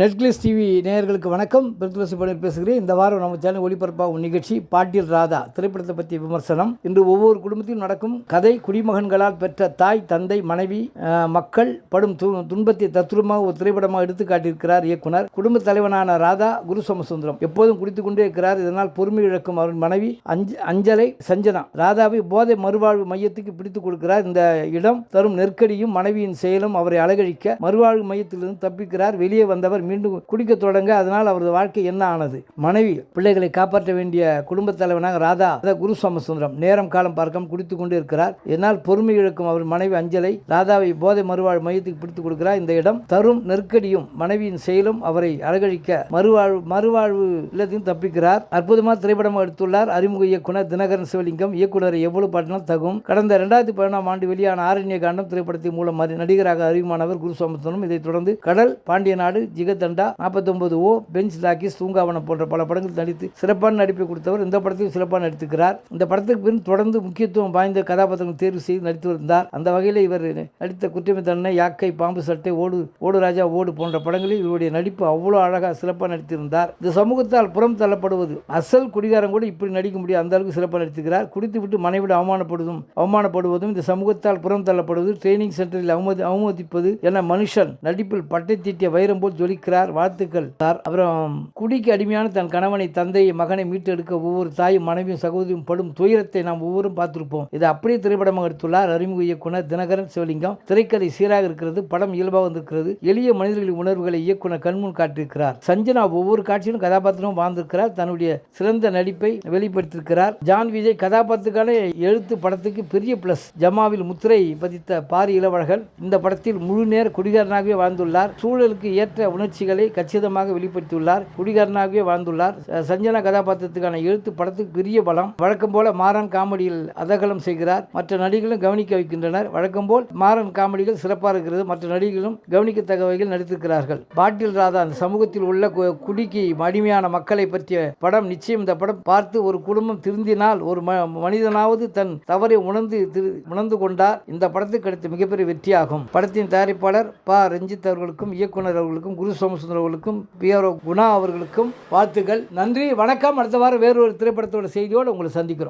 நெட்கிளிஸ் TV நேயர்களுக்கு வணக்கம். பிரித்துலசி பணியில் பேசுகிறேன். இந்த வாரம் நம்ம சேனல் ஒளிபரப்பாகும் நிகழ்ச்சி பாட்டில் ராதா திரைப்படத்தை பற்றிய விமர்சனம். இன்று ஒவ்வொரு குடும்பத்திலும் நடக்கும் கதை குடிமகன்களால் பெற்ற தாய் தந்தை மனைவி மக்கள் படும் துன்பத்தை தத்துரமாக ஒரு திரைப்படமாக எடுத்து காட்டியிருக்கிறார் இயக்குனர். குடும்ப தலைவனான ராதா குரு சமசுந்தரம் எப்போதும் குடித்துக் கொண்டே இருக்கிறார். இதனால் பொறுமை இழக்கும் அவரின் மனைவி அஞ்ச அஞ்சலை சஞ்சனா. ராதாவை போதை மறுவாழ்வு மையத்துக்கு பிடித்துக் கொடுக்கிறார். இந்த இடம் தரும் நெருக்கடியும் மனைவியின் செயலும் அவரை அழகழிக்க மறுவாழ்வு மையத்திலிருந்து தப்பிக்கிறார். வெளியே வந்தவர் மீண்டும் குடிக்க தொடங்க. அதனால் அவரது வாழ்க்கை என்ன ஆனது? மனைவி பிள்ளைகளை காப்பாற்ற வேண்டிய குடும்பத் தலைவனாக ராதா குரு சோமசுந்தரம் நேரம் காலம் பார்க்காம குடித்துக் கொண்டு இருக்கிறார். இதனால் பொறுமை இழக்கும் அவர் மனைவி அஞ்சலை ராதாவை போதை மறுவாழ் மையத்துக்கு பிடித்துக் கொடுக்கிறார். இந்த இடம் தரும் நெருக்கடியும் மனைவியின் செயலும் அவரை அழகழிக்க மறுவாழ்வு மறுவாழ்வு இல்லத்தையும் தப்பிக்கிறார். அற்புதமாக திரைப்படம் எடுத்துள்ளார். அறிமுக இயக்குனர் தினகரன் சிவலிங்கம். இயக்குனரை எவ்வளவு பாட்டினால் தகும். கடந்த இரண்டாயிரத்தி பதினாம் ஆண்டு வெளியான ஆரண்ய காண்டம் திரைப்படத்தின் மூலம் நடிகராக அறிவுமானவர் குரு சோமசுந்தரம் இதைத் தொடர்ந்து கடல் பாண்டிய நாடு ஜிகத் தண்டா நாற்பத்தொன்பது ஓ பெஞ்ச் லாக்கிஸ் தூங்காவனம் போன்ற பல படங்கள் நடித்து சிறப்பான நடிப்பை கொடுத்தவர் இந்த படத்தையும் சிறப்பாக நடித்துக்கிறார் இந்த படத்துக்கு பின் தொடர்ந்து முக்கியத்துவம் வாய்ந்த கதாபாத்திரங்கள் தேர்வு செய்து நடித்து வந்தார். அந்த வகையில் இவர் நடித்த குற்றமை தண்டனை யாக்கை பாம்பு சட்டை ஓடு ஓடு ராஜா ஓடு போன்ற படங்களில் இவருடைய நடிப்பு அவ்வளோ அழகாக சிறப்பாக நடித்திருந்தார். இந்த சமூகத்தால் புறம் தள்ளப்படுவது அசல் குடிகாரம் கூட இப்படி நடிக்க முடியும் அந்த அளவுக்கு சிறப்பாக நடித்திருக்கிறார். குடித்து விட்டு மனைவிட அவமானப்படுவதும் அவமானப்படுவதும் இந்த சமூகத்தால் புறம் தள்ளப்படுவது ட்ரைனிங் சென்டரில் அவமதி அவமதிப்பது என மனுஷன் நடிப்பில் பட்டை தீட்டிய வைரம் போல் ஜொலிக்கிறார். வாழ்த்துக்கள். சார் அப்புறம் குடிக்கு அடிமையான தன் கணவனை தந்தையை மகனை மீட்டெடுக்க ஒவ்வொரு தாயும் மனைவியும் சகோதரியும் படும் துயரத்தை நாம் ஒவ்வொரும் பார்த்திருப்போம். இது அப்படியே திரைப்படமாக எடுத்துள்ளார் அறிமுக இயக்குனர் தினகரன் சிவலிங்கம். திரைக்கதை சீராக இருக்கிறது படம் இயல்பாக வந்திருக்கிறது. எளிய மனிதர்களின் உணர்வுகளை இயக்குனர் கண்முன் காட்டியிருக்கிறார். சஞ்சனா ஒவ்வொரு காட்சியிலும் கதாபாத்திரமும் வாழ்ந்திருக்கிறார். தன்னுடைய சிறந்த நடிப்பை வெளிப்படுத்தியிருக்கிறார். ஜான் விஜய் கதாபாத்திரத்துக்கான எழுத்து படத்துக்கு பெரிய பிளஸ் ஜமாவில் முத்திரை பதித்த பாரி இளவழகன் இந்த படத்தில் முழு நேர குடிகாரனாகவே வாழ்ந்துள்ளார். சூழலுக்கு ஏற்ற உணர்ச்சிகளை கச்சிதமாக வெளிப்படுத்தியுள்ளார். குடிகாரனாகவே வாழ்ந்துள்ளார். சஞ்சனா கதாபாத்திரத்துக்கான எழுத்து படத்துக்கு பெரிய பலம். வழக்கம் போல மாறன் காமெடியில் அதகலம் செய்கிறார். மற்ற நடிகர்களும் கவனிக்க வைக்கின்றனர். வழக்கம் போல் மாறன் காமெடிகள் சிறப்பாக இருக்கிறது. மற்ற நடிகர்களும் கவனிக்கத்தக்க வகையில் நடித்திருக்கிறார்கள். பாட்டில் ராதா அந்த சமூகத்தில் உள்ள கு- குடிக்கு அடிமையான மக்களை பற்றிய படம் நிச்சயம் இந்த படம். பார்த்து ஒரு குடும்பம் திருந்தினால் ஒரு ம- மனிதனாவது தன் தவறை உணர்ந்து திரு- உணர்ந்து கொண்டார். இந்த படத்துக்கு கிடைத்த மிகப்பெரிய வெற்றியாகும். படத்தின் தயாரிப்பாளர் ப ரஞ்சித் அவர்களுக்கும் இயக்குனர் அவர்களுக்கும் குரு சோமசுந்தரவர்களுக்கும் பி ஆர் குணா அவர்களுக்கும் வாழ்த்துக்கள். நன்றி வணக்கம். அடுத்த வாரம் வேறொரு திரைப்படத்தோட செய்தியோடு உங்களை சந்திக்கிறோம்.